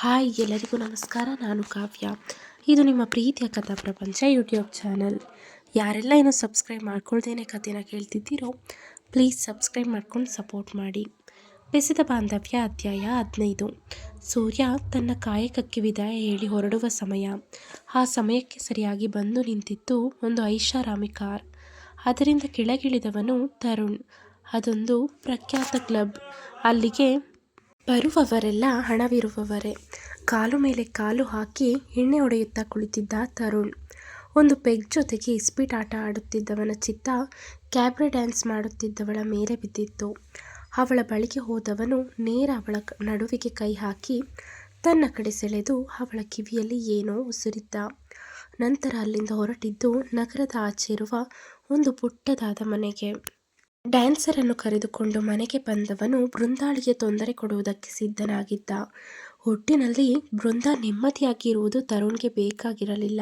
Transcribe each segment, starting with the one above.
Hi ಎಲ್ಲರಿಗೂ ನಮಸ್ಕಾರ, ನಾನು ಕಾವ್ಯ. ಇದು ನಿಮ್ಮ ಪ್ರೀತಿಯ ಕಥಾ ಪ್ರಪಂಚ ಯೂಟ್ಯೂಬ್ ಚಾನಲ್. ಯಾರೆಲ್ಲ ಏನು ಸಬ್ಸ್ಕ್ರೈಬ್ ಮಾಡ್ಕೊಳ್ದೇನೆ ಕಥೆನ ಕೇಳ್ತಿದ್ದೀರೋ ಪ್ಲೀಸ್ ಸಬ್ಸ್ಕ್ರೈಬ್ ಮಾಡ್ಕೊಂಡು ಸಪೋರ್ಟ್ ಮಾಡಿ. ಬೆಸೆದ ಬಾಂಧವ್ಯ ಅಧ್ಯಾಯ ಹದಿನೈದು. ಸೂರ್ಯ ತನ್ನ ಕಾಯಕಕ್ಕೆ ವಿದಾಯ ಹೇಳಿ ಹೊರಡುವ ಸಮಯ. ಆ ಸಮಯಕ್ಕೆ ಸರಿಯಾಗಿ ಬಂದು ನಿಂತಿತ್ತು ಒಂದು ಐಷಾರಾಮಿ ಕಾರ್. ಅದರಿಂದ ಕೆಳಗಿಳಿದವನು ತರುಣ್. ಅದೊಂದು ಪ್ರಖ್ಯಾತ ಕ್ಲಬ್ ಅಲ್ಲಿಗೆ ಬರುವವರೆಲ್ಲ ಹಣವಿರುವವರೇ. ಕಾಲು ಮೇಲೆ ಕಾಲು ಹಾಕಿ ಎಣ್ಣೆ ಹೊಡೆಯುತ್ತಾ ಕುಳಿತಿದ್ದ ತರುಣ್. ಒಂದು ಪೆಗ್ ಜೊತೆಗೆ ಇಸ್ಪೀಟ್ ಆಟ ಆಡುತ್ತಿದ್ದವನ ಚಿತ್ತ ಕ್ಯಾಬ್ರೆ ಡ್ಯಾನ್ಸ್ ಮಾಡುತ್ತಿದ್ದವಳ ಮೇಲೆ ಬಿದ್ದಿತ್ತು. ಅವಳ ಬಳಿಗೆ ಹೋದವನು ನೇರ ಅವಳ ನಡುವಿಗೆ ಕೈ ಹಾಕಿ ತನ್ನ ಕಡೆ ಸೆಳೆದು ಅವಳ ಕಿವಿಯಲ್ಲಿ ಏನೋ ಉಸಿರಿದ್ದ. ನಂತರ ಅಲ್ಲಿಂದ ಹೊರಟಿದ್ದು ನಗರದ ಆಚೆ ಇರುವ ಒಂದು ಪುಟ್ಟದಾದ ಮನೆಗೆ. ಡ್ಯಾನ್ಸರನ್ನು ಕರೆದುಕೊಂಡು ಮನೆಗೆ ಬಂದವನು ಬೃಂದಾಳಿಗೆ ತೊಂದರೆ ಕೊಡುವುದಕ್ಕೆ ಸಿದ್ಧನಾಗಿದ್ದ. ಒಟ್ಟಿನಲ್ಲಿ ಬೃಂದ ನೆಮ್ಮದಿಯಾಗಿರುವುದು ತರುಣ್ಗೆ ಬೇಕಾಗಿರಲಿಲ್ಲ.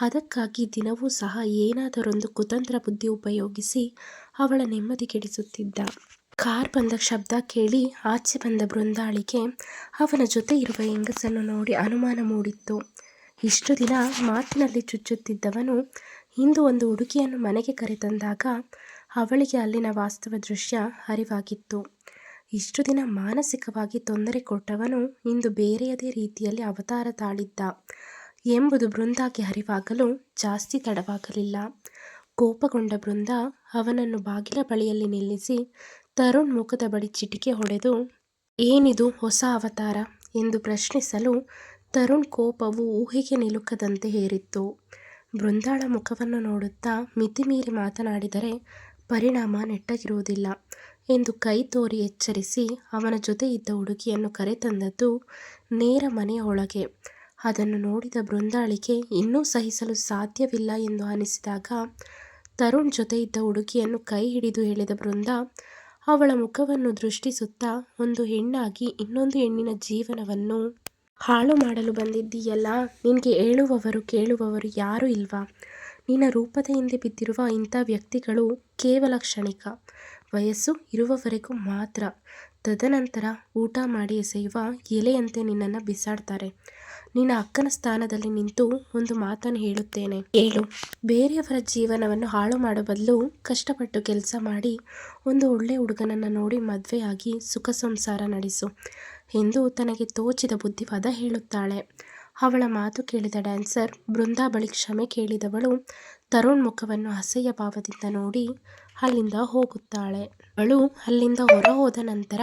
ಅದಕ್ಕಾಗಿ ದಿನವೂ ಸಹ ಏನಾದರೊಂದು ಕುತಂತ್ರ ಬುದ್ಧಿ ಉಪಯೋಗಿಸಿ ಅವಳ ನೆಮ್ಮದಿ ಕೆಡಿಸುತ್ತಿದ್ದ. ಕಾರ್ ಬಂದ ಶಬ್ದ ಕೇಳಿ ಆಚೆ ಬಂದ ಬೃಂದಾಳಿಗೆ ಅವನ ಜೊತೆ ಇರುವ ಹೆಂಗಸನ್ನು ನೋಡಿ ಅನುಮಾನ ಮೂಡಿತ್ತು. ಇಷ್ಟು ದಿನ ಮಾತಿನಲ್ಲಿ ಚುಚ್ಚುತ್ತಿದ್ದವನು ಇಂದು ಒಂದು ಹುಡುಗಿಯನ್ನು ಮನೆಗೆ ಕರೆತಂದಾಗ ಅವಳಿಗೆ ಅಲ್ಲಿನ ವಾಸ್ತವ ದೃಶ್ಯ ಅರಿವಾಗಿತ್ತು. ಇಷ್ಟು ದಿನ ಮಾನಸಿಕವಾಗಿ ತೊಂದರೆ ಕೊಟ್ಟವನು ಇಂದು ಬೇರೆಯದೇ ರೀತಿಯಲ್ಲಿ ಅವತಾರ ತಾಳಿದ್ದ ಎಂಬುದು ಬೃಂದಾಗೆ ಅರಿವಾಗಲು ಜಾಸ್ತಿ ತಡವಾಗಲಿಲ್ಲ. ಕೋಪಗೊಂಡ ಬೃಂದ ಅವನನ್ನು ಬಾಗಿಲ ಬಳಿಯಲ್ಲಿ ನಿಲ್ಲಿಸಿ ತರುಣ್ ಮುಖದ ಬಳಿ ಚಿಟಿಕೆ ಹೊಡೆದು, ಏನಿದು ಹೊಸ ಅವತಾರ ಎಂದು ಪ್ರಶ್ನಿಸಲು ತರುಣ್ ಕೋಪವು ಊಹೆಗೆ ನಿಲುಕದಂತೆ ಹೇರಿತ್ತು. ಬೃಂದಾಳ ಮುಖವನ್ನು ನೋಡುತ್ತಾ ಮಿತಿಮೀರಿ ಮಾತನಾಡಿದರೆ ಪರಿಣಾಮ ನೆಟ್ಟಗಿರುವುದಿಲ್ಲ ಎಂದು ಕೈ ತೋರಿ ಎಚ್ಚರಿಸಿ ಅವನ ಜೊತೆ ಇದ್ದ ಹುಡುಗಿಯನ್ನು ಕರೆತಂದದ್ದು ನೇರ ಮನೆಯ ಒಳಗೆ. ಅದನ್ನು ನೋಡಿದ ಬೃಂದಾಳಿಗೆ ಇನ್ನೂ ಸಹಿಸಲು ಸಾಧ್ಯವಿಲ್ಲ ಎಂದು ಅನಿಸಿದಾಗ ತರುಣ್ ಜೊತೆ ಇದ್ದ ಹುಡುಗಿಯನ್ನು ಕೈ ಹಿಡಿದು ಹೇಳಿದ ಬೃಂದ, ಅವಳ ಮುಖವನ್ನು ದೃಷ್ಟಿಸುತ್ತಾ ಒಂದು ಹೆಣ್ಣಾಗಿ ಇನ್ನೊಂದು ಹೆಣ್ಣಿನ ಜೀವನವನ್ನು ಹಾಳು ಮಾಡಲು ಬಂದಿದ್ದೀಯಲ್ಲ, ನಿನಗೆ ಹೇಳುವವರು ಕೇಳುವವರು ಯಾರೂ ಇಲ್ವಾ? ನಿನ್ನ ರೂಪದ ಹಿಂದೆ ಬಿದ್ದಿರುವ ಇಂಥ ವ್ಯಕ್ತಿಗಳು ಕೇವಲ ಕ್ಷಣಿಕ. ವಯಸ್ಸು ಇರುವವರೆಗೂ ಮಾತ್ರ. ತದನಂತರ ಊಟ ಮಾಡಿ ಎಸೆಯುವ ಎಲೆಯಂತೆ ನಿನ್ನನ್ನು ಬಿಸಾಡ್ತಾರೆ. ನಿನ್ನ ಅಕ್ಕನ ಸ್ಥಾನದಲ್ಲಿ ನಿಂತು ಒಂದು ಮಾತನ್ನು ಹೇಳುತ್ತೇನೆ. ಹೇಳು. ಬೇರೆಯವರ ಜೀವನವನ್ನು ಹಾಳು ಮಾಡೋ ಬದಲು ಕಷ್ಟಪಟ್ಟು ಕೆಲಸ ಮಾಡಿ ಒಂದು ಒಳ್ಳೆ ಹುಡುಗನನ್ನು ನೋಡಿ ಮದುವೆಯಾಗಿ ಸುಖ ಸಂಸಾರ ನಡೆಸು ಎಂದು ತನಗೆ ತೋಚಿದ ಬುದ್ಧಿವಾದ ಹೇಳುತ್ತಾಳೆ. ಅವಳ ಮಾತು ಕೇಳಿದ ಡ್ಯಾನ್ಸರ್ ಬೃಂದಾ ಬಳಿ ಕ್ಷಮೆ ಕೇಳಿದವಳು ತರುಣ್ ಮುಖವನ್ನು ಅಸಹ್ಯ ಭಾವದಿಂದ ನೋಡಿ ಅಲ್ಲಿಂದ ಹೋಗುತ್ತಾಳೆ. ಅವಳು ಅಲ್ಲಿಂದ ಹೊರ ಹೋದ ನಂತರ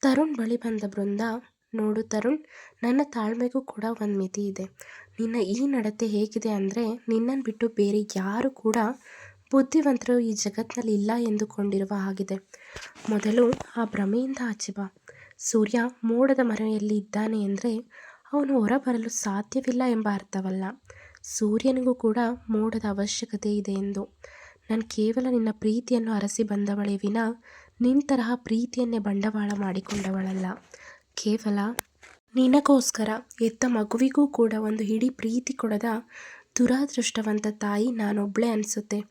ತರುಣ್ ಬಳಿ ಬಂದ ಬೃಂದ, ನೋಡು ತರುಣ್, ನನ್ನ ತಾಳ್ಮೆಗೂ ಕೂಡ ಒಂದು ಮಿತಿ ಇದೆ. ನಿನ್ನ ಈ ನಡತೆ ಹೇಗಿದೆ ಅಂದರೆ ನಿನ್ನನ್ನು ಬಿಟ್ಟು ಬೇರೆ ಯಾರು ಕೂಡ ಬುದ್ಧಿವಂತರು ಈ ಜಗತ್ತಿನಲ್ಲಿ ಇಲ್ಲ ಎಂದುಕೊಂಡಿರುವ ಹಾಗಿದೆ. ಮೊದಲು ಆ ಭ್ರಮೆಯಿಂದ ಆಚೆ ಬಾ. ಸೂರ್ಯ ಮೋಡದ ಮರೆಯಲ್ಲಿ ಇದ್ದಾನೆ ಅಂದರೆ ಅವನು ಹೊರಬರಲು ಸಾಧ್ಯವಿಲ್ಲ ಎಂಬ ಅರ್ಥವಲ್ಲ. ಸೂರ್ಯನಿಗೂ ಕೂಡ ಮೋಡದ ಅವಶ್ಯಕತೆ ಇದೆ ಎಂದು. ನಾನು ಕೇವಲ ನಿನ್ನ ಪ್ರೀತಿಯನ್ನು ಅರಸಿ ಬಂದವಳೇ ವಿನ ನಿನ್ನ ತರಹ ಪ್ರೀತಿಯನ್ನೇ ಬಂಡವಾಳ ಮಾಡಿಕೊಂಡವಳಲ್ಲ. ಕೇವಲ ನಿನಗೋಸ್ಕರ ಎತ್ತ ಮಗುವಿಗೂ ಕೂಡ ಒಂದು ಹಿಡಿ ಪ್ರೀತಿ ಕೊಡದ ದುರಾದೃಷ್ಟವಂತ ತಾಯಿ ನಾನೊಬ್ಬಳೇ ಅನಿಸುತ್ತೆ.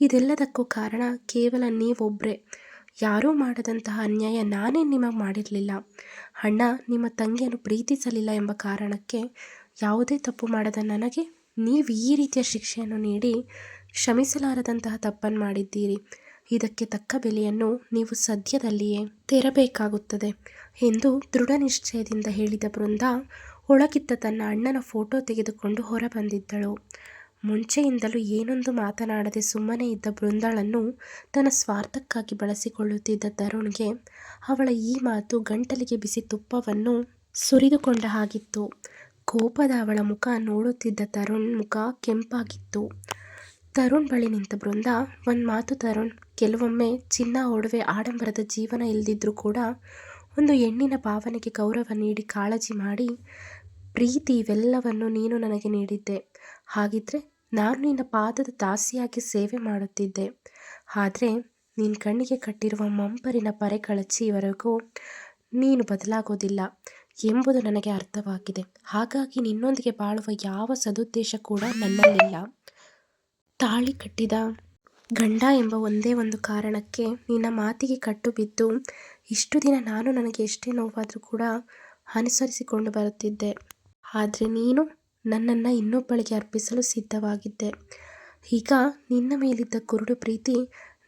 ಇದೆಲ್ಲದಕ್ಕೂ ಕಾರಣ ಕೇವಲ ನೀವೊಬ್ಬರೇ ಯಾರೂ ಮಾಡದಂತಹ ಅನ್ಯಾಯ ನಾನೇ ನಿಮಗೆ ಮಾಡಿರಲಿಲ್ಲ. ಅಣ್ಣ, ನಿಮ್ಮ ತಂಗಿಯನ್ನು ಪ್ರೀತಿಸಲಿಲ್ಲ ಎಂಬ ಕಾರಣಕ್ಕೆ ಯಾವುದೇ ತಪ್ಪು ಮಾಡದ ನನಗೆ ನೀವು ಈ ರೀತಿಯ ಶಿಕ್ಷೆಯನ್ನು ನೀಡಿ ಕ್ಷಮಿಸಲಾರದಂತಹ ತಪ್ಪನ್ನು ಮಾಡಿದ್ದೀರಿ. ಇದಕ್ಕೆ ತಕ್ಕ ಬೆಲೆಯನ್ನು ನೀವು ಸದ್ಯದಲ್ಲಿಯೇ ತೆರಬೇಕಾಗುತ್ತದೆ ಎಂದು ದೃಢ ನಿಶ್ಚಯದಿಂದ ಹೇಳಿದ ಬೃಂದ ಒಳಗಿದ್ದ ತನ್ನ ಅಣ್ಣನ ಫೋಟೋ ತೆಗೆದುಕೊಂಡು ಹೊರ ಬಂದಿದ್ದಳು ಮುಂಚೆಯಿಂದಲೂ ಏನೊಂದು ಮಾತನಾಡದೆ ಸುಮ್ಮನೆ ಇದ್ದ ಬೃಂದಾಳನ್ನು ತನ್ನ ಸ್ವಾರ್ಥಕ್ಕಾಗಿ ಬಳಸಿಕೊಳ್ಳುತ್ತಿದ್ದ ತರುಣ್ಗೆ ಅವಳ ಈ ಮಾತು ಗಂಟಲಿಗೆ ಬಿಸಿ ತುಪ್ಪವನ್ನು ಸುರಿದುಕೊಂಡ ಹಾಗಿತ್ತು. ಕೋಪದ ಅವಳ ಮುಖ ನೋಡುತ್ತಿದ್ದ ತರುಣ್ ಮುಖ ಕೆಂಪಾಗಿತ್ತು. ತರುಣ್ ಬಳಿ ನಿಂತ ಬೃಂದ, ಒಂದು ಮಾತು ತರುಣ್, ಕೆಲವೊಮ್ಮೆ ಚಿನ್ನ ಒಡವೆ ಆಡಂಬರದ ಜೀವನ ಇಲ್ಲದಿದ್ದರೂ ಕೂಡ ಒಂದು ಹೆಣ್ಣಿನ ಭಾವನೆಗೆ ಗೌರವ ನೀಡಿ ಕಾಳಜಿ ಮಾಡಿ, ಪ್ರೀತಿ ಇವೆಲ್ಲವನ್ನು ನೀನು ನನಗೆ ನೀಡಿದ್ದೆ. ಹಾಗಿದ್ರೆ ನಾನು ನಿನ್ನ ಪಾದದ ದಾಸಿಯಾಗಿ ಸೇವೆ ಮಾಡುತ್ತಿದ್ದೆ. ಆದರೆ ನಿನ್ನ ಕಣ್ಣಿಗೆ ಕಟ್ಟಿರುವ ಮಂಪರಿನ ಪರೆ ಕಳಚಿವರೆಗೂ ನೀನು ಬದಲಾಗೋದಿಲ್ಲ ಎಂಬುದು ನನಗೆ ಅರ್ಥವಾಗಿದೆ. ಹಾಗಾಗಿ ನಿನ್ನೊಂದಿಗೆ ಬಾಳುವ ಯಾವ ಸದುದ್ದೇಶ ಕೂಡ ನನ್ನಲ್ಲಿಲ್ಲ. ತಾಳಿ ಕಟ್ಟಿದ ಗಂಡ ಎಂಬ ಒಂದೇ ಒಂದು ಕಾರಣಕ್ಕೆ ನಿನ್ನ ಮಾತಿಗೆ ಕಟ್ಟು ಬಿದ್ದು ಇಷ್ಟು ದಿನ ನಾನು ನನಗೆ ಎಷ್ಟೇ ನೋವಾದರೂ ಕೂಡ ಅನುಸರಿಸಿಕೊಂಡು ಬರುತ್ತಿದ್ದೆ. ಆದರೆ ನೀನು ನನ್ನನ್ನು ಇನ್ನೊಬ್ಬಳಿಗೆ ಅರ್ಪಿಸಲು ಸಿದ್ಧವಾಗಿದ್ದೆ. ಈಗ ನಿನ್ನ ಮೇಲಿದ್ದ ಕುರುಡು ಪ್ರೀತಿ,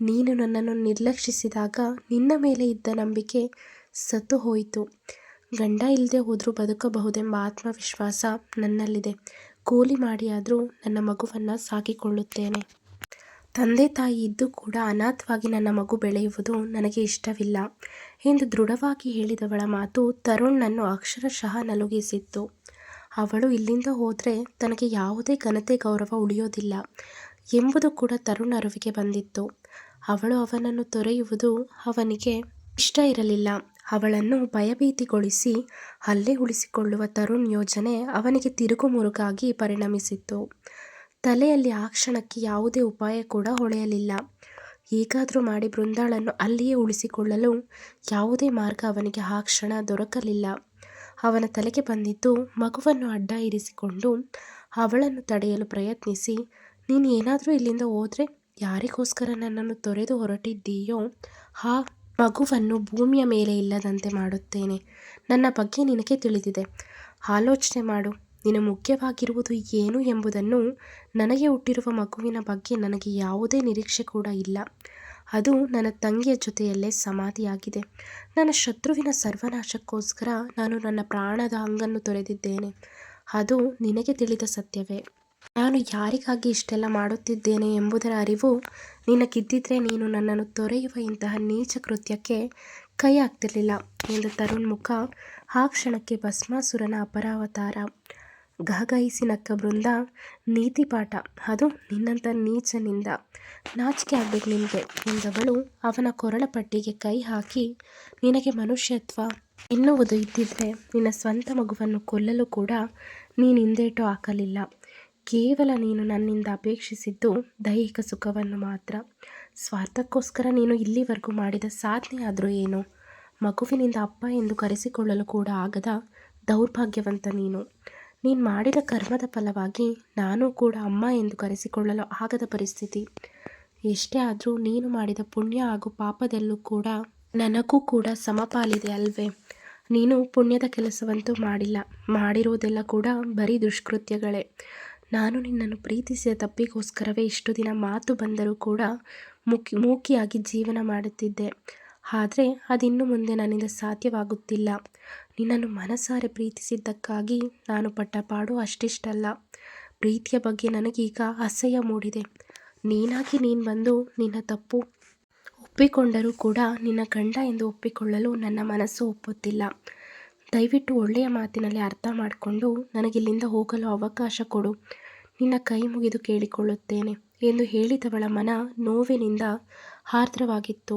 ನೀನು ನನ್ನನ್ನು ನಿರ್ಲಕ್ಷಿಸಿದಾಗ ನಿನ್ನ ಮೇಲೆ ಇದ್ದ ನಂಬಿಕೆ ಸತ್ತು ಹೋಯಿತು. ಗಂಡ ಇಲ್ಲದೆ ಹೋದರೂ ಬದುಕಬಹುದೆಂಬ ಆತ್ಮವಿಶ್ವಾಸ ನನ್ನಲ್ಲಿದೆ. ಕೂಲಿ ಮಾಡಿಯಾದರೂ ನನ್ನ ಮಗುವನ್ನು ಸಾಕಿಕೊಳ್ಳುತ್ತೇನೆ ತಂದೆ ತಾಯಿ ಇದ್ದು ಕೂಡ ಅನಾಥವಾಗಿ ನನ್ನ ಮಗು ಬೆಳೆಯುವುದು ನನಗೆ ಇಷ್ಟವಿಲ್ಲ ಎಂದು ದೃಢವಾಗಿ ಹೇಳಿದವಳ ಮಾತು ತರುಣ್ ನನ್ನು ಅಕ್ಷರಶಃ ನಲುಗಿಸಿತ್ತು. ಅವಳು ಇಲ್ಲಿಂದ ಹೋದರೆ ತನಗೆ ಯಾವುದೇ ಘನತೆ ಗೌರವ ಉಳಿಯೋದಿಲ್ಲ ಎಂಬುದು ಕೂಡ ತರುಣ್ ಅರಿವಿಗೆ ಬಂದಿತ್ತು. ಅವಳು ಅವನನ್ನು ತೊರೆಯುವುದು ಅವನಿಗೆ ಇಷ್ಟ ಇರಲಿಲ್ಲ. ಅವಳನ್ನು ಭಯಭೀತಿಗೊಳಿಸಿ ಅಲ್ಲೇ ಉಳಿಸಿಕೊಳ್ಳುವ ತರುಣ್ ಯೋಜನೆ ಅವನಿಗೆ ತಿರುಗುಮುರುಗಾಗಿ ಪರಿಣಮಿಸಿತ್ತು. ತಲೆಯಲ್ಲಿ ಆ ಕ್ಷಣಕ್ಕೆ ಯಾವುದೇ ಉಪಾಯ ಕೂಡ ಹೊಳೆಯಲಿಲ್ಲ. ಹೇಗಾದರೂ ಮಾಡಿ ಬೃಂದಾಳನ್ನು ಅಲ್ಲಿಯೇ ಉಳಿಸಿಕೊಳ್ಳಲು ಯಾವುದೇ ಮಾರ್ಗ ಅವನಿಗೆ ಆ ಕ್ಷಣ ದೊರಕಲಿಲ್ಲ. ಅವನ ತಲೆಗೆ ಬಂದಿದ್ದು ಮಗುವನ್ನು ಅಡ್ಡ ಇರಿಸಿಕೊಂಡು ಅವಳನ್ನು ತಡೆಯಲು ಪ್ರಯತ್ನಿಸಿ, ನೀನು ಏನಾದರೂ ಇಲ್ಲಿಂದ ಹೋದರೆ ಯಾರಿಗೋಸ್ಕರ ನನ್ನನ್ನು ತೊರೆದು ಹೊರಟಿದ್ದೀಯೋ, ಆ ಮಗುವನ್ನು ಭೂಮಿಯ ಮೇಲೆ ಇಲ್ಲದಂತೆ ಮಾಡುತ್ತೇನೆ. ನನ್ನ ಬಗ್ಗೆ ನಿನಗೆ ತಿಳಿದಿದೆ. ಆಲೋಚನೆ ಮಾಡು. ನಿನ್ನ ಮುಖ್ಯವಾಗಿರುವುದು ಏನು ಎಂಬುದನ್ನು ನನಗೆ ಹುಟ್ಟಿರುವ ಮಗುವಿನ ಬಗ್ಗೆ ನನಗೆ ಯಾವುದೇ ನಿರೀಕ್ಷೆ ಕೂಡ ಇಲ್ಲ. ಅದು ನನ್ನ ತಂಗಿಯ ಜೊತೆಯಲ್ಲೇ ಸಮಾಧಿಯಾಗಿದೆ. ನನ್ನ ಶತ್ರುವಿನ ಸರ್ವನಾಶಕ್ಕೋಸ್ಕರ ನಾನು ನನ್ನ ಪ್ರಾಣದ ಹಂಗನ್ನು ತೊರೆದಿದ್ದೇನೆ. ಅದು ನಿನಗೆ ತಿಳಿದ ಸತ್ಯವೇ. ನಾನು ಯಾರಿಗಾಗಿ ಇಷ್ಟೆಲ್ಲ ಮಾಡುತ್ತಿದ್ದೇನೆ ಎಂಬುದರ ಅರಿವು ನಿನಗಿದ್ದಿದ್ರೆ ನೀನು ನನ್ನನ್ನು ತೊರೆಯುವ ಇಂತಹ ನೀಚ ಕೃತ್ಯಕ್ಕೆ ಕೈ ಆಗ್ತಿರಲಿಲ್ಲ ಎಂದು ತರುಣ್ ಮುಖ ಆ ಕ್ಷಣಕ್ಕೆ ಭಸ್ಮಾಸುರನ ಅಪರಾವತಾರ. ಗಹಗಹಿಸಿ ನಕ್ಕ ಬೃಂದ ನೀತಿ ಪಾಠ. ಅದು ನಿನ್ನಂಥ ನೀಚನಿಂದ ನಾಚಿಕೆ ಆಗಬೇಕು ನಿನಗೆ ಎಂದವಳು ಅವನ ಕೊರಳ ಪಟ್ಟಿಗೆ ಕೈ ಹಾಕಿ, ನಿನಗೆ ಮನುಷ್ಯತ್ವ ಎನ್ನುವುದು ಇದ್ದಿದ್ದರೆ ನಿನ್ನ ಸ್ವಂತ ಮಗುವನ್ನು ಕೊಲ್ಲಲು ಕೂಡ ನೀನು ಹಿಂದೇಟು ಹಾಕಲಿಲ್ಲ. ಕೇವಲ ನೀನು ನನ್ನಿಂದ ಅಪೇಕ್ಷಿಸಿದ್ದು ದೈಹಿಕ ಸುಖವನ್ನು ಮಾತ್ರ. ಸ್ವಾರ್ಥಕ್ಕೋಸ್ಕರ ನೀನು ಇಲ್ಲಿವರೆಗೂ ಮಾಡಿದ ಸಾಧನೆ ಆದರೂ ಏನು? ಮಗುವಿನಿಂದ ಅಪ್ಪ ಎಂದು ಕರೆಸಿಕೊಳ್ಳಲು ಕೂಡ ಆಗದ ದೌರ್ಭಾಗ್ಯವಂತ ನೀನು. ನೀನು ಮಾಡಿದ ಕರ್ಮದ ಫಲವಾಗಿ ನಾನು ಕೂಡ ಅಮ್ಮ ಎಂದು ಕರೆಸಿಕೊಳ್ಳಲು ಆಗದ ಪರಿಸ್ಥಿತಿ. ಎಷ್ಟೇ ಆದರೂ ನೀನು ಮಾಡಿದ ಪುಣ್ಯ ಹಾಗೂ ಪಾಪದಲ್ಲೂ ಕೂಡ ನನಗೂ ಕೂಡ ಸಮಪಾಲಿದೆ ಅಲ್ವೇ? ನೀನು ಪುಣ್ಯದ ಕೆಲಸವಂತೂ ಮಾಡಿಲ್ಲ. ಮಾಡಿರುವುದೆಲ್ಲ ಕೂಡ ಬರೀ ದುಷ್ಕೃತ್ಯಗಳೇ. ನಾನು ನಿನ್ನನ್ನು ಪ್ರೀತಿಸಿದ ತಪ್ಪಿಗೋಸ್ಕರವೇ ಇಷ್ಟು ದಿನ ಮಾತು ಬಂದರೂ ಕೂಡ ಮುಖಿ ಮೂಕಿಯಾಗಿ ಜೀವನ ಮಾಡುತ್ತಿದ್ದೆ. ಆದರೆ ಅದಿನ್ನು ಮುಂದೆ ನನ್ನಿಂದ ಸಾಧ್ಯವಾಗುತ್ತಿಲ್ಲ. ನಿನ್ನನ್ನು ಮನಸಾರೆ ಪ್ರೀತಿಸಿದ್ದಕ್ಕಾಗಿ ನಾನು ಪಟ್ಟ ಪಾಡು ಅಷ್ಟಿಷ್ಟಲ್ಲ. ಪ್ರೀತಿಯ ಬಗ್ಗೆ ನನಗೀಗ ಅಸಹ್ಯ ಮೂಡಿದೆ. ನೀನಾಗಿ ನೀನು ಬಂದು ನಿನ್ನ ತಪ್ಪು ಒಪ್ಪಿಕೊಂಡರೂ ಕೂಡ ನಿನ್ನ ಗಂಡ ಎಂದು ಒಪ್ಪಿಕೊಳ್ಳಲು ನನ್ನ ಮನಸ್ಸು ಒಪ್ಪುತ್ತಿಲ್ಲ. ದಯವಿಟ್ಟು ಒಳ್ಳೆಯ ಮಾತಿನಲ್ಲಿ ಅರ್ಥ ಮಾಡಿಕೊಂಡು ನನಗಿಲ್ಲಿಂದ ಹೋಗಲು ಅವಕಾಶ ಕೊಡು. ನಿನ್ನ ಕೈ ಮುಗಿದು ಕೇಳಿಕೊಳ್ಳುತ್ತೇನೆ ಎಂದು ಹೇಳಿದವಳ ಮನ ನೋವಿನಿಂದ ಆರ್ದ್ರವಾಗಿತ್ತು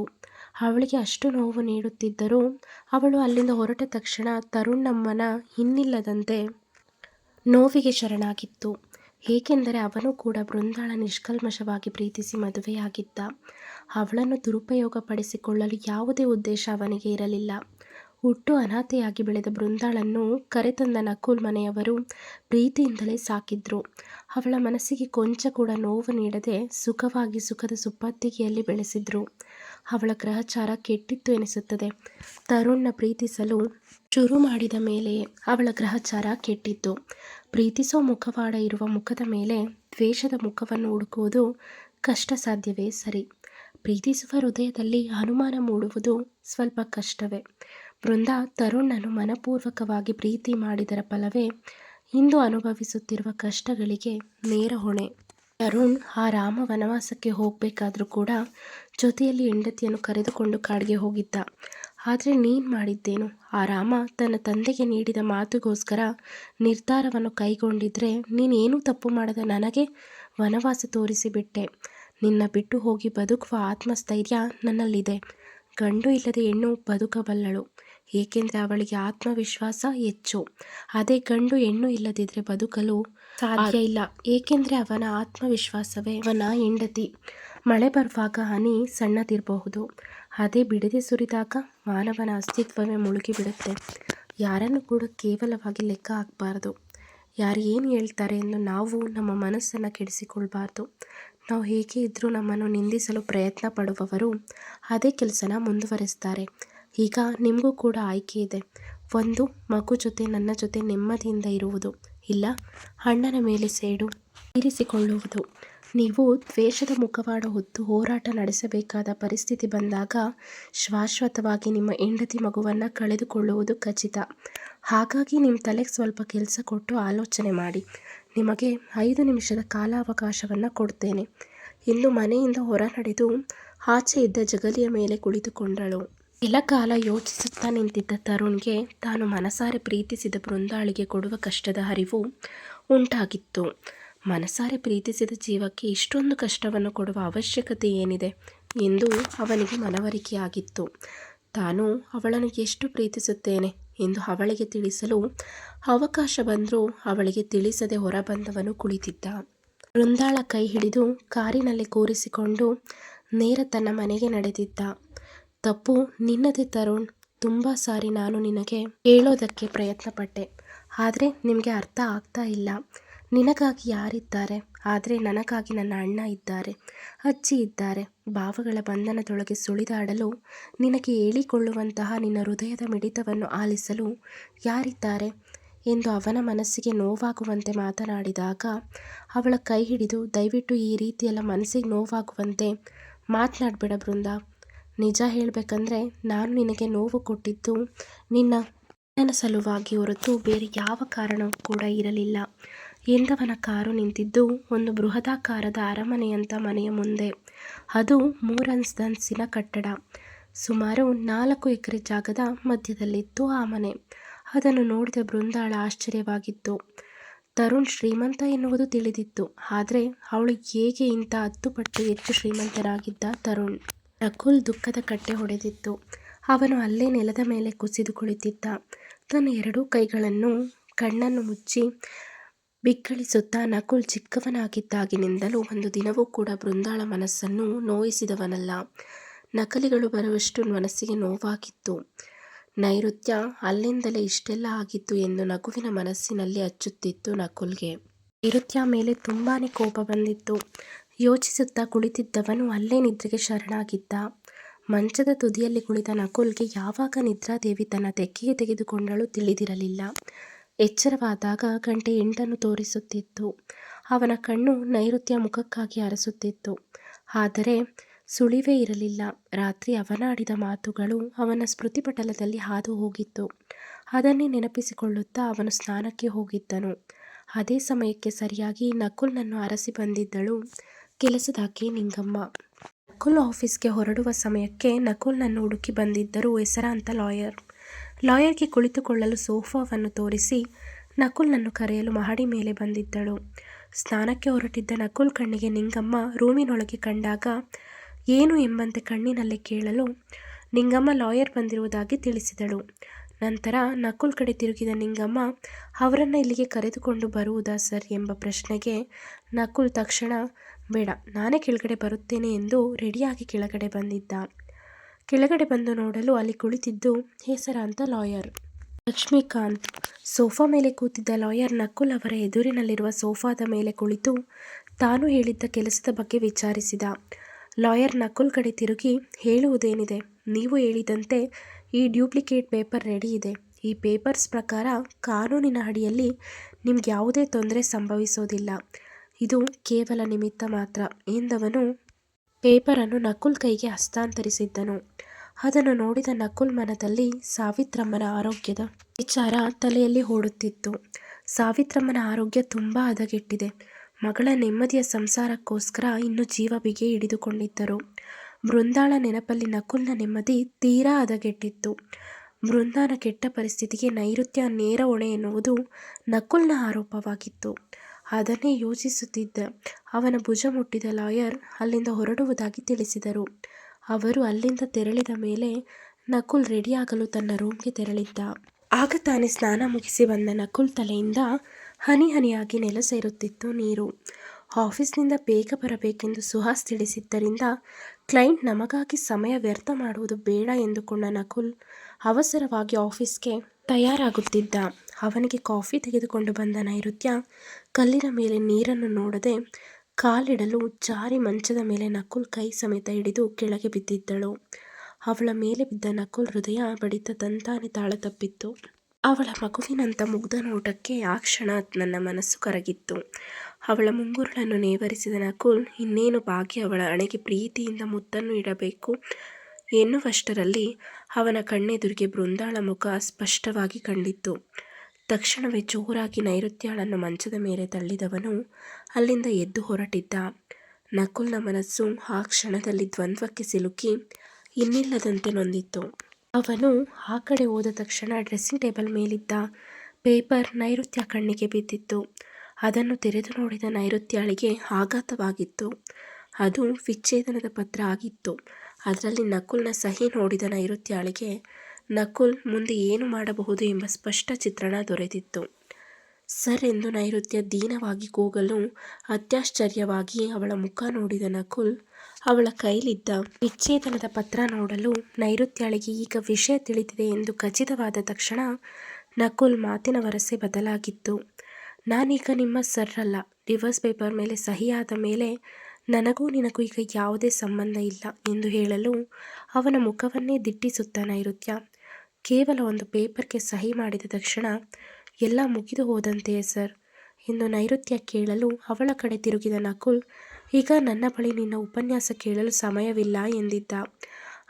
ಅವಳಿಗೆ ಅಷ್ಟು ನೋವು ನೀಡುತ್ತಿದ್ದರೂ ಅವಳು ಅಲ್ಲಿಂದ ಹೊರಟ ತಕ್ಷಣ ತರುಣಮ್ಮನ ಇನ್ನಿಲ್ಲದಂತೆ ನೋವಿಗೆ ಶರಣಾಗಿತ್ತು. ಏಕೆಂದರೆ ಅವನು ಕೂಡ ಬೃಂದಾಳ ನಿಷ್ಕಲ್ಮಶವಾಗಿ ಪ್ರೀತಿಸಿ ಮದುವೆಯಾಗಿದ್ದ. ಅವಳನ್ನು ದುರುಪಯೋಗಪಡಿಸಿಕೊಳ್ಳಲು ಯಾವುದೇ ಉದ್ದೇಶ ಅವನಿಗೆ ಇರಲಿಲ್ಲ. ಹುಟ್ಟು ಅನಾಥೆಯಾಗಿ ಬೆಳೆದ ಬೃಂದಾಳನ್ನು ಕರೆತಂದ ನಕುಲ್ ಮನೆಯವರು ಪ್ರೀತಿಯಿಂದಲೇ ಸಾಕಿದ್ರು. ಅವಳ ಮನಸ್ಸಿಗೆ ಕೊಂಚ ಕೂಡ ನೋವು ನೀಡದೆ ಸುಖವಾಗಿ ಸುಖದ ಸುಪ್ಪತ್ತಿಗೆಯಲ್ಲಿ ಬೆಳೆಸಿದ್ರು. ಅವಳ ಗ್ರಹಚಾರ ಕೆಟ್ಟಿತ್ತು ಎನಿಸುತ್ತದೆ. ತರುಣ್ನ ಪ್ರೀತಿಸಲು ಶುರು ಮಾಡಿದ ಮೇಲೆ ಅವಳ ಗ್ರಹಚಾರ ಕೆಟ್ಟಿತ್ತು. ಪ್ರೀತಿಸೋ ಮುಖವಾಡ ಇರುವ ಮುಖದ ಮೇಲೆ ದ್ವೇಷದ ಮುಖವನ್ನು ಹುಡುಕುವುದು ಕಷ್ಟ ಸಾಧ್ಯವೇ ಸರಿ. ಪ್ರೀತಿಸುವ ಹೃದಯದಲ್ಲಿ ಅನುಮಾನ ಮೂಡುವುದು ಸ್ವಲ್ಪ ಕಷ್ಟವೇ. ಬೃಂದ ತರುಣನ್ನು ಮನಪೂರ್ವಕವಾಗಿ ಪ್ರೀತಿ ಮಾಡಿದರ ಫಲವೇ ಇಂದು ಅನುಭವಿಸುತ್ತಿರುವ ಕಷ್ಟಗಳಿಗೆ ನೇರ ಹೊಣೆ. ತರುಣ್ ಆ ರಾಮ ವನವಾಸಕ್ಕೆ ಹೋಗಬೇಕಾದ್ರೂ ಕೂಡ ಜೊತೆಯಲ್ಲಿ ಹೆಂಡತಿಯನ್ನು ಕರೆದುಕೊಂಡು ಕಾಡಿಗೆ ಹೋಗಿದ್ದ. ಆದರೆ ನೀನು ಮಾಡಿದ್ದೇನು? ಆ ರಾಮ ತನ್ನ ತಂದೆಗೆ ನೀಡಿದ ಮಾತುಗೋಸ್ಕರ ನಿರ್ಧಾರವನ್ನು ಕೈಗೊಂಡಿದ್ರೆ ನೀನೇನೂ ತಪ್ಪು ಮಾಡದ ನನಗೆ ವನವಾಸ ತೋರಿಸಿಬಿಟ್ಟೆ. ನಿನ್ನ ಬಿಟ್ಟು ಹೋಗಿ ಬದುಕುವ ಆತ್ಮಸ್ಥೈರ್ಯ ನನ್ನಲ್ಲಿದೆ. ಗಂಡು ಇಲ್ಲದೆ ಹೆಣ್ಣು ಬದುಕಬಲ್ಲಳು. ಏಕೆಂದರೆ ಅವಳಿಗೆ ಆತ್ಮವಿಶ್ವಾಸ ಹೆಚ್ಚು. ಅದೇ ಗಂಡು ಹೆಣ್ಣು ಇಲ್ಲದಿದ್ದರೆ ಬದುಕಲು ಸಾಧ್ಯ ಇಲ್ಲ. ಏಕೆಂದರೆ ಅವನ ಆತ್ಮವಿಶ್ವಾಸವೇ ಅವನ ಹೆಂಡತಿ. ಮಳೆ ಬರುವಾಗ ಹನಿ ಸಣ್ಣದಿರಬಹುದು. ಅದೇ ಬಿಡದೆ ಸುರಿದಾಗ ಮಾನವನ ಅಸ್ತಿತ್ವವೇ ಮುಳುಗಿ ಬಿಡುತ್ತೆ ಯಾರನ್ನು ಕೂಡ ಕೇವಲವಾಗಿ ಲೆಕ್ಕ ಹಾಕಬಾರ್ದು. ಯಾರು ಏನು ಹೇಳ್ತಾರೆ ಎಂದು ನಾವು ನಮ್ಮ ಮನಸ್ಸನ್ನು ಕೆಡಿಸಿಕೊಳ್ಬಾರ್ದು. ನಾವು ಹೇಗೆ ಇದ್ದರೂ ನಮ್ಮನ್ನು ನಿಂದಿಸಲು ಪ್ರಯತ್ನ ಪಡುವವರು ಅದೇ ಕೆಲಸನ ಮುಂದುವರಿಸ್ತಾರೆ. ಈಗ ನಿಮಗೂ ಕೂಡ ಆಯ್ಕೆ ಇದೆ. ಒಂದು ಮಗು ಜೊತೆ ನನ್ನ ಜೊತೆ ನೆಮ್ಮದಿಯಿಂದ ಇರುವುದು. ಇಲ್ಲ, ಅಣ್ಣನ ಮೇಲೆ ಸೇಡು ಇರಿಸಿಕೊಳ್ಳುವುದು. ನೀವು ದ್ವೇಷದ ಮುಖವಾಡ ಹೊತ್ತು ಹೋರಾಟ ನಡೆಸಬೇಕಾದ ಪರಿಸ್ಥಿತಿ ಬಂದಾಗ ಶಾಶ್ವತವಾಗಿ ನಿಮ್ಮ ಹೆಂಡತಿ ಮಗುವನ್ನು ಕಳೆದುಕೊಳ್ಳುವುದು ಖಚಿತ. ಹಾಗಾಗಿ ನಿಮ್ಮ ತಲೆಗೆ ಸ್ವಲ್ಪ ಕೆಲಸ ಕೊಟ್ಟು ಆಲೋಚನೆ ಮಾಡಿ. ನಿಮಗೆ ಐದು ನಿಮಿಷದ ಕಾಲಾವಕಾಶವನ್ನು ಕೊಡ್ತೇನೆ. ಇನ್ನು ಮನೆಯಿಂದ ಹೊರ ನಡೆದು ಆಚೆ ಇದ್ದ ಜಗಲಿಯ ಮೇಲೆ ಕುಳಿತುಕೊಂಡಳು. ಕೆಲ ಕಾಲ ಯೋಚಿಸುತ್ತಾ ನಿಂತಿದ್ದ ತರುಣ್ಗೆ ತಾನು ಮನಸಾರೆ ಪ್ರೀತಿಸಿದ ಬೃಂದಾಳಿಗೆ ಕೊಡುವ ಕಷ್ಟದ ಅರಿವು ಉಂಟಾಗಿತ್ತು. ಮನಸಾರೆ ಪ್ರೀತಿಸಿದ ಜೀವಕ್ಕೆ ಇಷ್ಟೊಂದು ಕಷ್ಟವನ್ನು ಕೊಡುವ ಅವಶ್ಯಕತೆ ಏನಿದೆ ಎಂದು ಅವನಿಗೆ ಮನವರಿಕೆಯಾಗಿತ್ತು. ತಾನು ಅವಳನ್ನು ಎಷ್ಟು ಪ್ರೀತಿಸುತ್ತೇನೆ ಎಂದು ಅವಳಿಗೆ ತಿಳಿಸಲು ಅವಕಾಶ ಬಂದರೂ ಅವಳಿಗೆ ತಿಳಿಸದೆ ಹೊರಬಂದವನು ಕುಳಿತಿದ್ದ. ಬೃಂದಾಳ ಕೈ ಹಿಡಿದು ಕಾರಿನಲ್ಲಿ ಕೂರಿಸಿಕೊಂಡು ನೇರ ತನ್ನ ಮನೆಗೆ ನಡೆದಿದ್ದ. ತಪ್ಪು ನಿನ್ನದೇ ತರುಣ್. ತುಂಬ ಸಾರಿ ನಾನು ನಿನಗೆ ಹೇಳೋದಕ್ಕೆ ಪ್ರಯತ್ನಪಟ್ಟೆ. ಆದರೆ ನಿಮಗೆ ಅರ್ಥ ಆಗ್ತಾ ಇಲ್ಲ. ನಿನಗಾಗಿ ಯಾರಿದ್ದಾರೆ? ಆದರೆ ನನಗಾಗಿ ನನ್ನ ಅಣ್ಣ ಇದ್ದಾರೆ. ಅಜ್ಜಿ ಇದ್ದಾರೆ. ಭಾವಗಳ ಬಂಧನದೊಳಗೆ ಸುಳಿದಾಡಲು ನಿನಗೆ ಹೇಳಿಕೊಳ್ಳುವಂತಹ ನಿನ್ನ ಹೃದಯದ ಮಿಡಿತವನ್ನು ಆಲಿಸಲು ಯಾರಿದ್ದಾರೆ? ಎಂದು ಅವನ ಮನಸ್ಸಿಗೆ ನೋವಾಗುವಂತೆ ಮಾತನಾಡಿದಾಗ ಅವಳ ಕೈ ಹಿಡಿದು, ದಯವಿಟ್ಟು ಈ ರೀತಿಯೆಲ್ಲ ಮನಸ್ಸಿಗೆ ನೋವಾಗುವಂತೆ ಮಾತನಾಡಬೇಡ ಬೃಂದ. ನಿಜ ಹೇಳಬೇಕಂದ್ರೆ ನಾನು ನಿನಗೆ ನೋವು ಕೊಟ್ಟಿದ್ದು ನಿನ್ನ ನನ್ನ ಸಲುವಾಗಿ ಹೊರತು ಬೇರೆ ಯಾವ ಕಾರಣವೂ ಕೂಡ ಇರಲಿಲ್ಲ. ಎಂದವನ ಕಾರು ನಿಂತಿದ್ದು ಒಂದು ಬೃಹದಾಕಾರದ ಅರಮನೆಯಂಥ ಮನೆಯ ಮುಂದೆ. ಅದು ಮೂರನ್ಸ್ದನ್ಸಿನ ಕಟ್ಟಡ. ಸುಮಾರು ನಾಲ್ಕು ಎಕರೆ ಜಾಗದ ಮಧ್ಯದಲ್ಲಿತ್ತು ಆ ಮನೆ. ಅದನ್ನು ನೋಡಿದ ಬೃಂದಾಳ ಆಶ್ಚರ್ಯವಾಗಿತ್ತು. ತರುಣ್ ಶ್ರೀಮಂತ ಎನ್ನುವುದು ತಿಳಿದಿತ್ತು. ಆದರೆ ಅವಳು ಹೇಗೆ ಇಂಥ ಹತ್ತು ಪಟ್ಟು ಹೆಚ್ಚು ಶ್ರೀಮಂತರಾಗಿದ್ದ ತರುಣ್? ನಕುಲ್ ದುಃಖದ ಕಟ್ಟೆ ಹೊಡೆದಿತ್ತು. ಅವನು ಅಲ್ಲೇ ನೆಲದ ಮೇಲೆ ಕುಸಿದು ಕುಳಿತಿದ್ದ. ತನ್ನ ಎರಡೂ ಕೈಗಳನ್ನು ಕಣ್ಣನ್ನು ಮುಚ್ಚಿ ಬಿಕ್ಕಳಿಸುತ್ತಾ ನಕುಲ್ ಚಿಕ್ಕವನಾಗಿದ್ದಾಗಿನಿಂದಲೂ ಒಂದು ದಿನವೂ ಕೂಡ ಬೃಂದಾಳ ಮನಸ್ಸನ್ನು ನೋಯಿಸಿದವನಲ್ಲ. ನಕಲಿಗಳು ಬರುವಷ್ಟು ಮನಸ್ಸಿಗೆ ನೋವಾಗಿತ್ತು. ನೈಋತ್ಯ ಅಲ್ಲಿಂದಲೇ ಇಷ್ಟೆಲ್ಲ ಆಗಿತ್ತು ಎಂದು ನಗುವಿನ ಮನಸ್ಸಿನಲ್ಲಿ ಅಚ್ಚುತ್ತಿತ್ತು ನಕುಲ್ಗೆ. ನೈಋತ್ಯ ಮೇಲೆ ತುಂಬಾ ಕೋಪ ಬಂದಿತ್ತು. ಯೋಚಿಸುತ್ತಾ ಕುಳಿತಿದ್ದವನು ಅಲ್ಲೇ ನಿದ್ರೆಗೆ ಶರಣಾಗಿದ್ದ. ಮಂಚದ ತುದಿಯಲ್ಲಿ ಕುಳಿತ ನಕುಲ್ಗೆ ಯಾವಾಗ ನಿದ್ರಾದೇವಿ ತನ್ನ ತೆಕ್ಕೆಗೆ ತೆಗೆದುಕೊಂಡಳು ತಿಳಿದಿರಲಿಲ್ಲ. ಎಚ್ಚರವಾದಾಗ ಗಂಟೆ ಎಂಟನ್ನು ತೋರಿಸುತ್ತಿತ್ತು. ಅವನ ಕಣ್ಣು ನೈಋತ್ಯ ಮುಖಕ್ಕಾಗಿ ಅರಸುತ್ತಿತ್ತು. ಆದರೆ ಸುಳಿವೇ ಇರಲಿಲ್ಲ. ರಾತ್ರಿ ಅವನಾಡಿದ ಮಾತುಗಳು ಅವನ ಸ್ಮೃತಿಪಟಲದಲ್ಲಿ ಹಾದು ಹೋಗಿತ್ತು. ಅದನ್ನೇ ನೆನಪಿಸಿಕೊಳ್ಳುತ್ತಾ ಅವನು ಸ್ನಾನಕ್ಕೆ ಹೋಗಿದ್ದನು. ಅದೇ ಸಮಯಕ್ಕೆ ಸರಿಯಾಗಿ ನಕುಲ್ನನ್ನು ಅರಸಿ ಬಂದಿದ್ದಳು. ಕೆಲಸದಾಕೆ ನಿಂಗಮ್ಮ. ನಕುಲ್ ಆಫೀಸ್ಗೆ ಹೊರಡುವ ಸಮಯಕ್ಕೆ ನಕುಲ್ನನ್ನು ಹುಡುಕಿ ಬಂದಿದ್ದರು ಹೆಸರಾಂತ ಲಾಯರ್. ಲಾಯರ್ಗೆ ಕುಳಿತುಕೊಳ್ಳಲು ಸೋಫಾವನ್ನು ತೋರಿಸಿ ನಕುಲ್ನನ್ನು ಕರೆಯಲು ಮಹಡಿ ಮೇಲೆ ಬಂದಿದ್ದಳು. ಸ್ನಾನಕ್ಕೆ ಹೊರಟಿದ್ದ ನಕುಲ್ ಕಣ್ಣಿಗೆ, ನಿಂಗಮ್ಮ, ರೂಮಿನೊಳಗೆ ಕಂಡಾಗ ಏನು ಎಂಬಂತೆ ಕಣ್ಣಿನಲ್ಲಿ ಕೇಳಲು? ನಿಂಗಮ್ಮ ಲಾಯರ್ ಬಂದಿರುವುದಾಗಿ ತಿಳಿಸಿದಳು. ನಂತರ ನಕುಲ್ ಕಡೆ ತಿರುಗಿದ ನಿಂಗಮ್ಮ, ಅವರನ್ನು ಇಲ್ಲಿಗೆ ಕರೆದುಕೊಂಡು ಬರುವುದಾ ಸರ್? ಎಂಬ ಪ್ರಶ್ನೆಗೆ ನಕುಲ್ ತಕ್ಷಣ ಬೇಡ, ನಾನೇ ಕೆಳಗಡೆ ಬರುತ್ತೇನೆ ಎಂದು ರೆಡಿಯಾಗಿ ಕೆಳಗಡೆ ಬಂದಿದ್ದ. ಕೆಳಗಡೆ ಬಂದು ನೋಡಲು ಅಲ್ಲಿ ಕುಳಿತಿದ್ದು ಹೆಸರಾಂತ ಲಾಯರ್. ಲಕ್ಷ್ಮೀಕಾಂತ್ ಸೋಫಾ ಮೇಲೆ ಕೂತಿದ್ದ ಲಾಯರ್ ನಕುಲ್ ಅವರ ಎದುರಿನಲ್ಲಿರುವ ಸೋಫಾದ ಮೇಲೆ ಕುಳಿತು ತಾನು ಹೇಳಿದ್ದ ಕೆಲಸದ ಬಗ್ಗೆ ವಿಚಾರಿಸಿದ. ಲಾಯರ್ ನಕುಲ್ ಕಡೆ ತಿರುಗಿ, ಹೇಳುವುದೇನಿದೆ? ನೀವು ಹೇಳಿದಂತೆ ಈ ಡ್ಯೂಪ್ಲಿಕೇಟ್ ಪೇಪರ್ ರೆಡಿ ಇದೆ. ಈ ಪೇಪರ್ಸ್ ಪ್ರಕಾರ ಕಾನೂನಿನ ಅಡಿಯಲ್ಲಿ ನಿಮ್ಗೆ ಯಾವುದೇ ತೊಂದರೆ ಸಂಭವಿಸೋದಿಲ್ಲ. ಇದು ಕೇವಲ ನಿಮಿತ್ತ ಮಾತ್ರ ಎಂದವನು ಪೇಪರನ್ನು ನಕುಲ್ ಕೈಗೆ ಹಸ್ತಾಂತರಿಸಿದ್ದನು. ಅದನ್ನು ನೋಡಿದ ನಕುಲ್ ಮನದಲ್ಲಿ ಸಾವಿತ್ರಮ್ಮನ ಆರೋಗ್ಯದ ವಿಚಾರ ತಲೆಯಲ್ಲಿ ಓಡುತ್ತಿತ್ತು. ಸಾವಿತ್ರಮ್ಮನ ಆರೋಗ್ಯ ತುಂಬ ಹದಗೆಟ್ಟಿದೆ. ಮಗಳ ನೆಮ್ಮದಿಯ ಸಂಸಾರಕ್ಕೋಸ್ಕರ ಇನ್ನು ಜೀವ ಬಿಗಿ ಹಿಡಿದುಕೊಂಡಿದ್ದರು. ಬೃಂದಾಳ ನೆನಪಲ್ಲಿ ನಕುಲ್ನ ನೆಮ್ಮದಿ ತೀರಾ ಹದಗೆಟ್ಟಿತ್ತು. ಬೃಂದಾನ ಕೆಟ್ಟ ಪರಿಸ್ಥಿತಿಗೆ ನೈಋತ್ಯ ನೇರ ಹೊಣೆ ಎನ್ನುವುದು ನಕುಲ್ನ ಆರೋಪವಾಗಿತ್ತು. ಅದನ್ನೇ ಯೋಚಿಸುತ್ತಿದ್ದ. ಅವನ ಭುಜ ಮುಟ್ಟಿದ ಲಾಯರ್ ಅಲ್ಲಿಂದ ಹೊರಡುವುದಾಗಿ ತಿಳಿಸಿದರು. ಅವರು ಅಲ್ಲಿಂದ ತೆರಳಿದ ಮೇಲೆ ನಕುಲ್ ರೆಡಿಯಾಗಲು ತನ್ನ ರೂಮ್ಗೆ ತೆರಳಿದ್ದ. ಆಗ ತಾನೇ ಸ್ನಾನ ಮುಗಿಸಿ ಬಂದ ನಕುಲ್ ತಲೆಯಿಂದ ಹನಿ ಹನಿಯಾಗಿ ನೆಲ ಸೇರುತ್ತಿತ್ತು ನೀರು. ಆಫೀಸ್ನಿಂದ ಬೇಗ ಬರಬೇಕೆಂದು ಸುಹಾಸ್ ತಿಳಿಸಿದ್ದರಿಂದ ಕ್ಲೈಂಟ್ ನಮಗಾಗಿ ಸಮಯ ವ್ಯರ್ಥ ಮಾಡುವುದು ಬೇಡ ಎಂದುಕೊಂಡ ನಕುಲ್ ಅವಸರವಾಗಿ ಆಫೀಸ್ಗೆ ತಯಾರಾಗುತ್ತಿದ್ದ. ಅವನಿಗೆ ಕಾಫಿ ತೆಗೆದುಕೊಂಡು ಬಂದ ನೈಋತ್ಯ ಕಲ್ಲಿನ ಮೇಲೆ ನೀರನ್ನು ನೋಡದೆ ಕಾಲಿಡಲು ಜಾರಿ ಮಂಚದ ಮೇಲೆ ನಕುಲ್ ಕೈ ಸಮೇತ ಹಿಡಿದು ಕೆಳಗೆ ಬಿದ್ದಿದ್ದಳು. ಅವಳ ಮೇಲೆ ಬಿದ್ದ ನಕುಲ್ ಹೃದಯ ಬಡಿತ ತಂತಾನೆ ತಾಳ ತಪ್ಪಿತ್ತು. ಅವಳ ಮಗುವಿನಂಥ ಮುಗ್ಧ ನೋಟಕ್ಕೆ ಆ ಕ್ಷಣ ನನ್ನ ಮನಸ್ಸು ಕರಗಿತ್ತು. ಅವಳ ಮುಂಗುರುಳನ್ನು ನೇವರಿಸಿದ ನಕುಲ್ ಇನ್ನೇನು ಭಾಗ್ಯ ಅವಳ ಹಣೆಗೆ ಪ್ರೀತಿಯಿಂದ ಮುತ್ತನ್ನು ಇಡಬೇಕು ಎನ್ನುವಷ್ಟರಲ್ಲಿ ಅವನ ಕಣ್ಣೆದುರಿಗೆ ಬೃಂದಾಳ ಮುಖ ಸ್ಪಷ್ಟವಾಗಿ ಕಂಡಿತ್ತು. ತಕ್ಷಣವೇ ಜೋರಾಗಿ ನೈಋತ್ಯಳನ್ನು ಮಂಚದ ಮೇಲೆ ತಳ್ಳಿದವನು ಅಲ್ಲಿಂದ ಎದ್ದು ಹೊರಟಿದ್ದ. ನಕುಲ್ನ ಮನಸ್ಸು ಆ ಕ್ಷಣದಲ್ಲಿ ದ್ವಂದ್ವಕ್ಕೆ ಸಿಲುಕಿ ಇನ್ನಿಲ್ಲದಂತೆ ನೊಂದಿತ್ತು. ಅವನು ಆ ಕಡೆ ಹೋದ ತಕ್ಷಣ ಡ್ರೆಸ್ಸಿಂಗ್ ಟೇಬಲ್ ಮೇಲಿದ್ದ ಪೇಪರ್ ನೈಋತ್ಯ ಕಣ್ಣಿಗೆ ಬಿದ್ದಿತ್ತು. ಅದನ್ನು ತೆರೆದು ನೋಡಿದ ನೈಋತ್ಯಾಳಿಗೆ ಆಘಾತವಾಗಿತ್ತು. ಅದು ವಿಚ್ಛೇದನದ ಪತ್ರ ಆಗಿತ್ತು. ಅದರಲ್ಲಿ ನಕುಲ್ನ ಸಹಿ ನೋಡಿದ ನೈಋತ್ಯಾಳಿಗೆ ನಕುಲ್ ಮುಂದೆ ಏನು ಮಾಡಬಹುದು ಎಂಬ ಸ್ಪಷ್ಟ ಚಿತ್ರಣ ದೊರೆತಿತ್ತು. ಸರ್ ಎಂದು ನೈಋತ್ಯ ದೀನವಾಗಿ ಕೂಗಲು ಅತ್ಯಾಶ್ಚರ್ಯವಾಗಿ ಅವಳ ಮುಖ ನೋಡಿದ ನಕುಲ್, ಅವಳ ಕೈಲಿದ್ದ ವಿಚ್ಛೇದನದ ಪತ್ರ ನೋಡಲು ನೈಋತ್ಯಳಿಗೆ ಈಗ ವಿಷಯ ತಿಳಿದಿದೆ ಎಂದು ಖಚಿತವಾದ ತಕ್ಷಣ ನಕುಲ್ ಮಾತಿನ ವರಸೆ ಬದಲಾಗಿತ್ತು. ನಾನೀಗ ನಿಮ್ಮ ಸರ್ ಅಲ್ಲ ಡಿವೋರ್ಸ್ ಪೇಪರ್ ಮೇಲೆ ಸಹಿಯಾದ ಮೇಲೆ ನನಗೂ ನಿನಗೂ ಈಗ ಯಾವುದೇ ಸಂಬಂಧ ಇಲ್ಲ ಎಂದು ಹೇಳಲು ಅವನ ಮುಖವನ್ನೇ ದಿಟ್ಟಿಸುತ್ತ ನೈಋತ್ಯ. ಕೇವಲ ಒಂದು ಪೇಪರ್ಗೆ ಸಹಿ ಮಾಡಿದ ತಕ್ಷಣ ಎಲ್ಲ ಮುಗಿದು ಹೋದಂತೆಯೇ ಸರ್. ಎಂದು ನೈಋತ್ಯ ಕೇಳಲು ಅವಳ ಕಡೆ ತಿರುಗಿದ ನಕುಲ್, ಈಗ ನನ್ನ ಬಳಿ ನಿನ್ನ ಉಪನ್ಯಾಸ ಕೇಳಲು ಸಮಯವಿಲ್ಲ ಎಂದಿದ್ದ.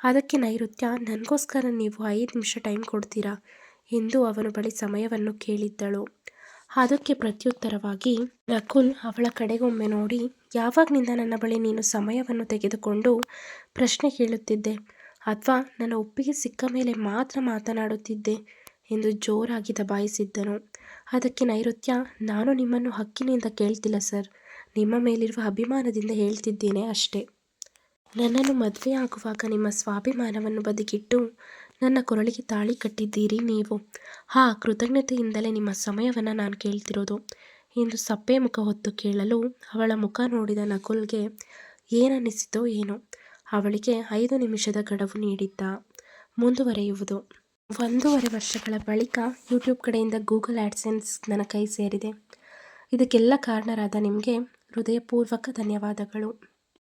ಅದಕ್ಕೆ ನೈಋತ್ಯ, ನನಗೋಸ್ಕರ ನೀವು ಐದು ನಿಮಿಷ ಟೈಮ್ ಕೊಡ್ತೀರಾ? ಎಂದು ಅವನ ಬಳಿ ಸಮಯವನ್ನು ಕೇಳಿದ್ದಳು. ಅದಕ್ಕೆ ಪ್ರತ್ಯುತ್ತರವಾಗಿ, ನಕುಲ್, ಅವಳ ಕಡೆಗೊಮ್ಮೆ ನೋಡಿ, ಯಾವಾಗನಿಂದ ನನ್ನ ಬಳಿ ನೀನು ಸಮಯವನ್ನು ತೆಗೆದುಕೊಂಡು ಪ್ರಶ್ನೆ ಕೇಳುತ್ತಿದ್ದೆ. ಅಥವಾ ನನ್ನ ಒಪ್ಪಿಗೆ ಸಿಕ್ಕ ಮೇಲೆ ಮಾತ್ರ ಮಾತನಾಡುತ್ತಿದ್ದೆ ಎಂದು ಜೋರಾಗಿ ದಬಾಯಿಸಿದ್ದನು ಅದಕ್ಕೆ ನೈಋತ್ಯ, ನಾನು ನಿಮ್ಮನ್ನು ಹಕ್ಕಿನಿಂದ ಕೇಳ್ತಿಲ್ಲ ಸರ್. ನಿಮ್ಮ ಮೇಲಿರುವ ಅಭಿಮಾನದಿಂದ ಹೇಳ್ತಿದ್ದೇನೆ ಅಷ್ಟೇ. ನನ್ನನ್ನು ಮದುವೆ ಆಗುವಾಗ ನಿಮ್ಮ ಸ್ವಾಭಿಮಾನವನ್ನು ಬದಿಗಿಟ್ಟು ನನ್ನ ಕೊರಳಿಗೆ ತಾಳಿ ಕಟ್ಟಿದ್ದೀರಿ ನೀವು. ಆ ಕೃತಜ್ಞತೆಯಿಂದಲೇ ನಿಮ್ಮ ಸಮಯವನ್ನು ನಾನು ಕೇಳ್ತಿರೋದು ಎಂದು ಸಪ್ಪೆ ಮುಖ ಹೊತ್ತು ಕೇಳಲು ಅವಳ ಮುಖ ನೋಡಿದ ನಕುಲ್ಗೆ ಏನನ್ನಿಸಿತೋ ಏನೋ. ಅವಳಿಗೆ ಐದು ನಿಮಿಷದ ಗಡವು ನೀಡಿದ್ದ. ಮುಂದುವರೆಯುವುದು. ಒಂದೂವರೆ ವರ್ಷಗಳ ಬಳಿಕ ಯೂಟ್ಯೂಬ್ ಕಡೆಯಿಂದ ಗೂಗಲ್ ಆ್ಯಡ್ಸೆನ್ಸ್ ನನ್ನ ಕೈ ಸೇರಿದೆ. ಇದಕ್ಕೆಲ್ಲ ಕಾರಣರಾದ ನಿಮಗೆ ಹೃದಯಪೂರ್ವಕ ಧನ್ಯವಾದಗಳು.